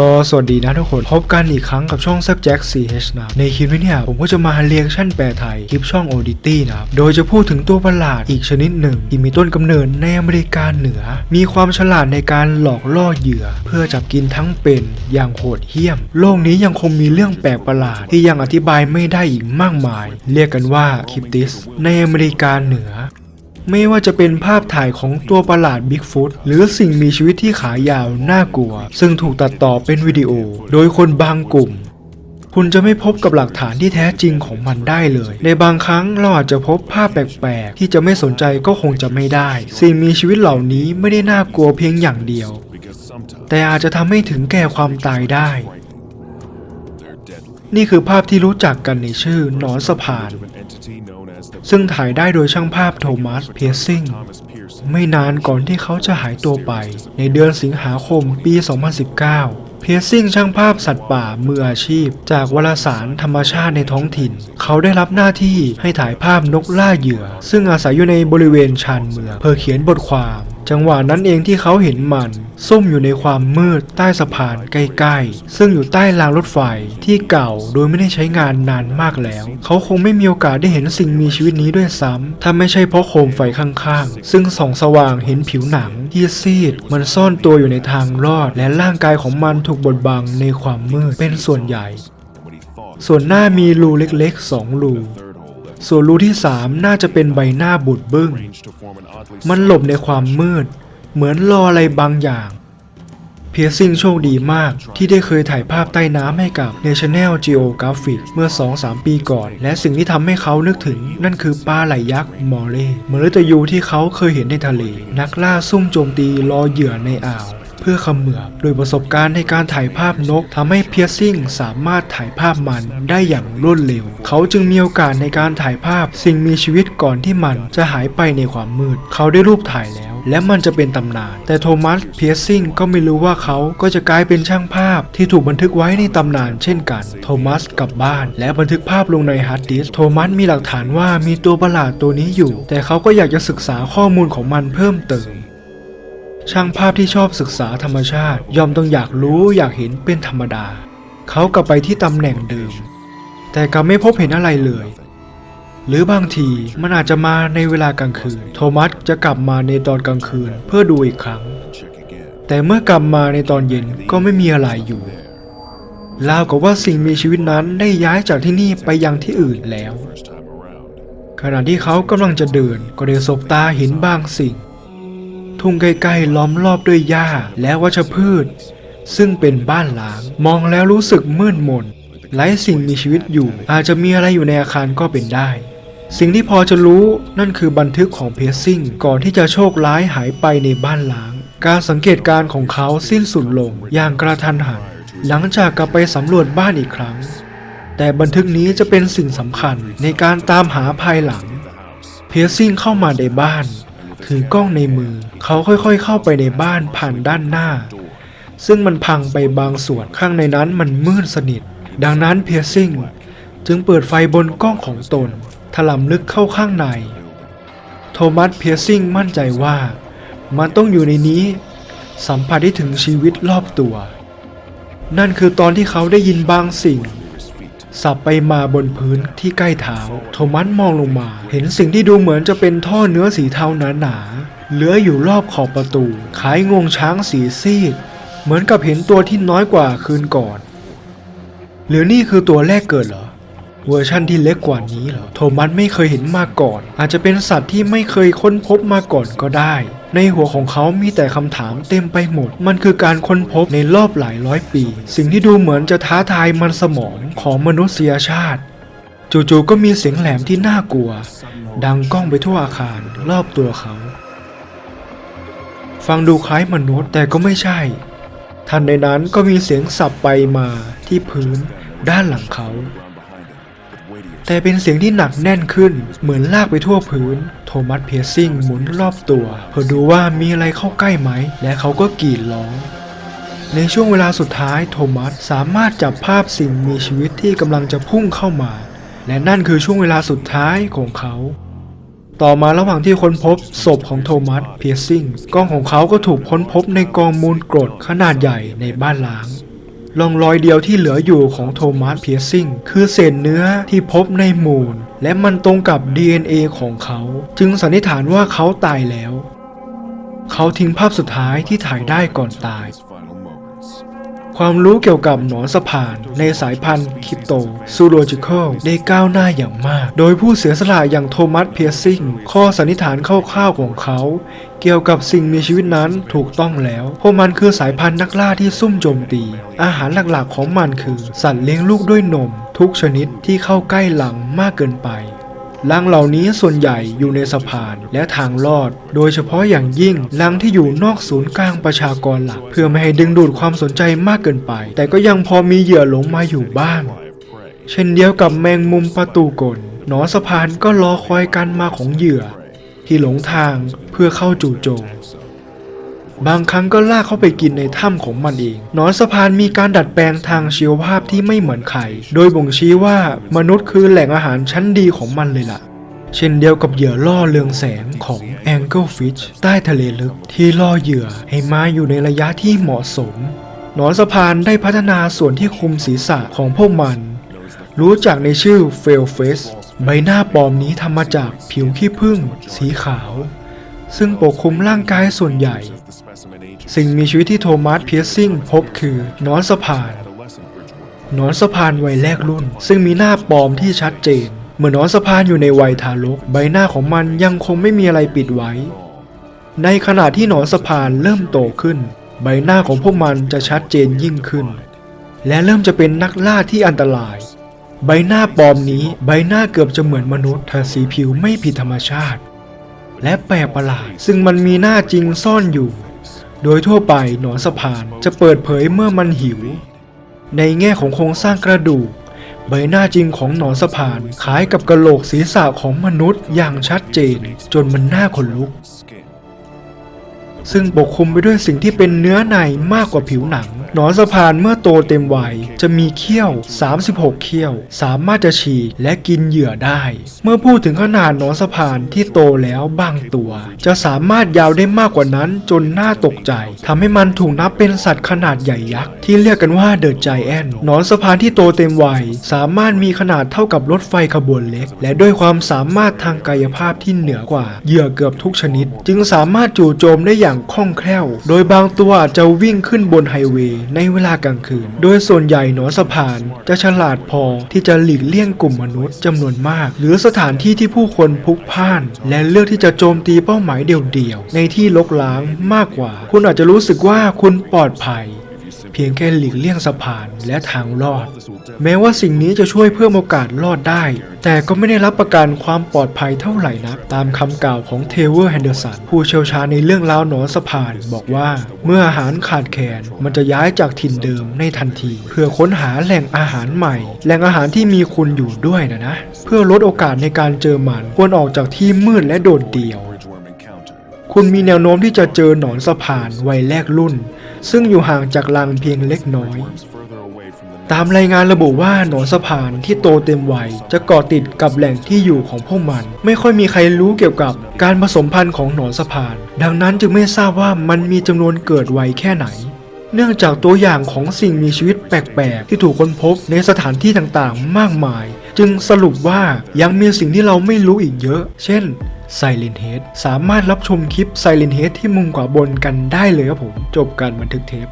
ก็สวัสดีนะทุกคน พบกันอีกครั้งกับช่อง s ซ b j a c k CH นะในคลิปนี้เนี่ยผมก็จะมาเรียกชั่นแปลไทย คลิปช่อง Audity นะครับ โดยจะพูดถึงตัวประหลาดอีกชนิดหนึ่ง ที่มีต้นกำเนิดในอเมริกาเหนือ มีความฉลาดในการหลอกล่อเหยื่อ เพื่อจับกินทั้งเป็นอย่างโหดเหี้ยม โลกนี้ยังคงมีเรื่องแปลกประหลาด ที่ยังอธิบายไม่ได้อีกมากมาย เรียกกันว่าคิปติสในอเมริกาเหนือ ไม่ว่าจะเป็นภาพถ่ายของตัวประหลาดบิ๊กฟุตหรือสิ่งมีชีวิตที่ขายาวน่ากลัว ซึ่งถูกตัดต่อเป็นวิดีโอ โดยคนบางกลุ่ม คุณจะไม่พบกับหลักฐานที่แท้จริงของมันได้เลย ในบางครั้งเราอาจจะพบภาพแปลกๆ ที่จะไม่สนใจก็คงจะไม่ได้ สิ่งมีชีวิตเหล่านี้ไม่ได้น่ากลัวเพียงอย่างเดียว แต่อาจจะทำให้ถึงแก่ความตายได้ นี่คือภาพที่รู้จักกันในชื่อหนอนสะพาน ซึ่งถ่ายได้โดยช่างภาพโทมัสเพียซิงไม่นานก่อนที่เขาจะหายตัวไป ในเดือนสิงหาคมปี 2019 เพียซิงช่างภาพสัตว์ป่ามืออาชีพ จากวารสารธรรมชาติในท้องถิ่น เขาได้รับหน้าที่ให้ถ่ายภาพนกล่าเหยื่อ ซึ่งอาศัยอยู่ในบริเวณชานเมืองเพื่อเขียนบทความ จังหวะนั้นเองที่เขาเห็นมัน ซุ่มอยู่ในความมืดใต้สะพานใกล้ๆ ซึ่งอยู่ใต้รางรถไฟที่เก่าโดยไม่ได้ใช้งานนานมากแล้ว เขาคงไม่มีโอกาสได้เห็นสิ่งมีชีวิตนี้ด้วยซ้ำถ้าไม่ใช่เพราะโคมไฟข้างๆ ซึ่งส่องสว่างเห็นผิวหนังที่ซีด มันซ่อนตัวอยู่ในทางรอด และร่างกายของมันถูกบดบังในความมืดเป็นส่วนใหญ่ ส่วนหน้ามีรูเล็กๆสองรู ส่วนรูที่ 3 น่าจะเป็นใบหน้าบุดบึ้ง มันหลบในความมืด เหมือนรออะไรบางอย่าง เพียซิงโชคดีมากที่ได้เคยถ่ายภาพใต้น้ำให้กับ National Geographic เมื่อ 2-3 ปีก่อน และสิ่งที่ทำให้เขานึกถึง นั่นคือปลาไหลยักษ์มอเร่มฤตยูที่เขาเคยเห็นในทะเล นักล่าซุ่มโจมตีรอเหยื่อในอ่าว พื่อเขมือบโดยประสบการณ์ในการถ่ายภาพนกทำให้เพียซิงสามารถถ่ายภาพมันได้อย่างรวดเร็ว เขาจึงมีโอกาสในการถ่ายภาพสิ่งมีชีวิตก่อนที่มันจะหายไปในความมืด เขาได้รูปถ่ายแล้ว และมันจะเป็นตำนาน แต่โทมัสเพียซิงก็ไม่รู้ว่าเขาก็จะกลายเป็นช่างภาพที่ถูกบันทึกไว้ในตำนานเช่นกัน โทมัสกลับบ้านและบันทึกภาพลงในฮาร์ดดิสโทมัสมีหลักฐานว่ามีตัวประหลาดตัวนี้อยู่ แต่เขาก็อยากจะศึกษาข้อมูลของมันเพิ่มเติม ช่างภาพที่ชอบศึกษาธรรมชาติ ย่อมต้องอยากรู้อยากเห็นเป็นธรรมดา เขากลับไปที่ตำแหน่งเดิม แต่กลับไม่พบเห็นอะไรเลย หรือบางทีมันอาจจะมาในเวลากลางคืน โทมัสจะกลับมาในตอนกลางคืนเพื่อดูอีกครั้ง แต่เมื่อกลับมาในตอนเย็นก็ไม่มีอะไรอยู่ราวกับว่าสิ่งมีชีวิตนั้นได้ย้ายจากที่นี่ไปยังที่อื่นแล้ว ขณะที่เขากำลังจะเดินก็ได้สบตาเห็นบางสิ่ง ทุ่งใกล้ๆล้อมรอบด้วยหญ้าและวัชพืช ซึ่งเป็นบ้านล้าง มองแล้วรู้สึกมืดมนไร้สิ่งมีชีวิตอยู่ อาจจะมีอะไรอยู่ในอาคารก็เป็นได้ สิ่งที่พอจะรู้นั่นคือบันทึกของเพซซิ่งก่อนที่จะโชคร้ายหายไปในบ้านล้าง การสังเกตการของเขาสิ้นสุดลงอย่างกระทันหัน หลังจากกลับไปสำรวจบ้านอีกครั้ง แต่บันทึกนี้จะเป็นสิ่งสำคัญในการตามหาภายหลัง เพียซิ่งเข้ามาในบ้าน ถือกล้องในมือ เขาค่อยๆเข้าไปในบ้านผ่านด้านหน้า ซึ่งมันพังไปบางส่วนข้างในนั้นมันมืดสนิท ดังนั้นเพียซิ่งจึงเปิดไฟบนกล้องของตน ถลำลึกเข้าข้างใน โทมัสเพียซิ่งมั่นใจว่า มันต้องอยู่ในนี้ สัมผัสได้ถึงชีวิตรอบตัว นั่นคือตอนที่เขาได้ยินบางสิ่ง สับไปมาบนพื้นที่ใกล้เท้า โทมัสมองลงมา เห็นสิ่งที่ดูเหมือนจะเป็นท่อเนื้อสีเทาหนาๆเหลืออยู่รอบขอบประตูคล้ายงวงช้างสีซีด เหมือนกับเห็นตัวที่น้อยกว่าคืนก่อน หรือนี่คือตัวแรกเกิดเหรอ เวอร์ชั่นที่เล็กกว่านี้เหรอ โทมัสไม่เคยเห็นมาก่อน อาจจะเป็นสัตว์ที่ไม่เคยค้นพบมาก่อนก็ได้ ในหัวของเขามีแต่คำถามเต็มไปหมด มันคือการค้นพบในรอบหลายร้อยปี สิ่งที่ดูเหมือนจะท้าทายมันสมองของมนุษยชาติ จู่ๆก็มีเสียงแหลมที่น่ากลัว ดังก้องไปทั่วอาคารรอบตัวเขา ฟังดูคล้ายมนุษย์แต่ก็ไม่ใช่ ทันในนั้นก็มีเสียงสับไปมาที่พื้นด้านหลังเขา แต่เป็นเสียงที่หนักแน่นขึ้น เหมือนลากไปทั่วพื้น โทมัสเพียซิงหมุนรอบตัว เพื่อดูว่ามีอะไรเข้าใกล้ไหม และเขาก็กรีดร้องในช่วงเวลาสุดท้ายโทมัสสามารถจับภาพสิ่งมีชีวิตที่กำลังจะพุ่งเข้ามา และนั่นคือช่วงเวลาสุดท้ายของเขา ต่อมาระหว่างที่ค้นพบศพของโทมัสเพียซิงกล้องของเขาก็ถูกค้นพบในกองมูลกรดขนาดใหญ่ในบ้านล้าง ร่องรอยเดียวที่เหลืออยู่ของโทมัสเพียซิงคือเศษเนื้อที่พบในมูล และมันตรงกับ DNA ของเขา จึงสันนิษฐานว่าเขาตายแล้ว เขาทิ้งภาพสุดท้ายที่ถ่ายได้ก่อนตาย ความรู้เกี่ยวกับหนอนสะพานในสายพันธุ์คริปโตซูโลจิคอลได้ก้าวหน้าอย่างมาก โดยผู้เสียสละอย่างโทมัสเพียร์ซิงข้อสันนิษฐานคร่าวๆของเขา เกี่ยวกับสิ่งมีชีวิตนั้นถูกต้องแล้วเพราะมันคือสายพันธุ์นักล่าที่ซุ่มโจมตี อาหารหลักๆของมันคือ สัตว์เลี้ยงลูกด้วยนม ทุกชนิดที่เข้าใกล้หลังมากเกินไป ลังเหล่านี้ส่วนใหญ่อยู่ในสะพานและทางลอด โดยเฉพาะอย่างยิ่งลังที่อยู่นอกศูนย์กลางประชากรหลัก เพื่อไม่ให้ดึงดูดความสนใจมากเกินไป แต่ก็ยังพอมีเหยื่อหลงมาอยู่บ้าง เช่นเดียวกับแมงมุมประตูกลหนอสะพานก็รอคอยการมาของเหยื่อ ที่หลงทางเพื่อเข้าจู่โจม บางครั้งก็ลากเข้าไปกินในถ้ำของมันเองหนอนสะพานมีการดัดแปลงทางชีวภาพที่ไม่เหมือนใคร โดยบ่งชี้ว่ามนุษย์คือแหล่งอาหารชั้นดีของมันเลยล่ะ เช่นเดียวกับเหยื่อล่อเรืองแสงของ Anglefish ใต้ทะเลลึกที่ล่อเหยื่อให้มาอยู่ในระยะที่เหมาะสม หนอนสะพานได้พัฒนาส่วนที่คลุมศีรษะของพวกมัน รู้จักในชื่อ f a i l Face ใบหน้าปลอมนี้ทำมาจากผิวขี้ผึ้งสีขาว ซึ่งปกคลุมร่างกายส่วนใหญ่ สิ่งมีชีวิตที่โทมัสเพียร์ซิงพบคือหนอนสะพานหนอนสะพานวัยแรกรุ่น ซึ่งมีหน้าปลอมที่ชัดเจน เมื่อหนอนสะพานอยู่ในวัยทารก ใบหน้าของมันยังคงไม่มีอะไรปิดไว้ ในขณะที่หนอนสะพานเริ่มโตขึ้น ใบหน้าของพวกมันจะชัดเจนยิ่งขึ้น และเริ่มจะเป็นนักล่าที่อันตราย ใบหน้าปลอมนี้ใบหน้าเกือบจะเหมือนมนุษย์ถ้าสีผิวไม่ผิดธรรมชาติ และแปลกประหลาด ซึ่งมันมีหน้าจริงซ่อนอยู่ โดยทั่วไปหนอนสะพานจะเปิดเผยเมื่อมันหิว ในแง่ของโครงสร้างกระดูก ใบหน้าจริงของหนอนสะพานคล้ายกับกระโหลกศีรษะของมนุษย์อย่างชัดเจน จนมันน่าขนลุก ซึ่งปกคลุมไปด้วยสิ่งที่เป็นเนื้อในมากกว่าผิวหนัง หนอนสะพานเมื่อโตเต็มวัยจะมีเขี้ยว 36 เขี้ยว สามารถจะฉีกและกินเหยื่อได้ เมื่อพูดถึงขนาดหนอนสะพานที่โตแล้วบางตัว จะสามารถยาวได้มากกว่านั้นจนน่าตกใจทำให้มันถูกนับเป็นสัตว์ขนาดใหญ่ยักษ์ที่เรียกกันว่าเดอะไจแอนหนอนสะพานที่โตเต็มวัยสามารถมีขนาดเท่ากับรถไฟขบวนเล็ก และด้วยความสามารถทางกายภาพที่เหนือกว่าเหยื่อเกือบทุกชนิด จึงสามารถจู่โจมได้อย่างคล่องแคล่ว โดยบางตัวอาจจะวิ่งขึ้นบนไฮเวย์ในเวลากลางคืน โดยส่วนใหญ่หนอนสะพานจะฉลาดพอที่จะหลีกเลี่ยงกลุ่มมนุษย์จำนวนมาก หรือสถานที่ที่ผู้คนพลุกพ่าน และเลือกที่จะโจมตีเป้าหมายเดี่ยวๆในที่ลกล้างมากกว่า คุณอาจจะรู้สึกว่าคุณปลอดภัย เพียงแค่หลีกเลี่ยงสะพานและทางลอด แม้ว่าสิ่งนี้จะช่วยเพิ่มโอกาสรอดได้ แต่ก็ไม่ได้รับประกันความปลอดภัยเท่าไหร่นัก ตามคำกล่าวของเทเวอร์แฮนเดอร์สันผู้เชี่ยวชาญในเรื่องราวหนอนสะพานบอกว่า เมื่ออาหารขาดแคลนมันจะย้ายจากถิ่นเดิมในทันที เพื่อค้นหาแหล่งอาหารใหม่ แหล่งอาหารที่มีคุณอยู่ด้วยนะนะ เพื่อลดโอกาสในการเจอมันควรออกจากที่มืดและโดดเดี่ยวคุณมีแนวโน้มที่จะเจอหนอนสะพานวัยแรกรุ่น ซึ่งอยู่ห่างจากรังเพียงเล็กน้อย ตามรายงานระบุว่าหนอนสะพานที่โตเต็มวัยจะเกาะติดกับแหล่งที่อยู่ของพวกมัน ไม่ค่อยมีใครรู้เกี่ยวกับการผสมพันธุ์ของหนอนสะพาน ดังนั้นจึงไม่ทราบว่ามันมีจำนวนเกิดไวแค่ไหนเนื่องจากตัวอย่างของสิ่งมีชีวิตแปลกๆ ที่ถูกค้นพบในสถานที่ต่างๆ มากมาย จึงสรุปว่ายังมีสิ่งที่เราไม่รู้อีกเยอะ เช่น Silent Head สามารถรับชมคลิป Silent Head ที่มุมขวาบนกันได้เลยครับผม จบการบันทึกเทป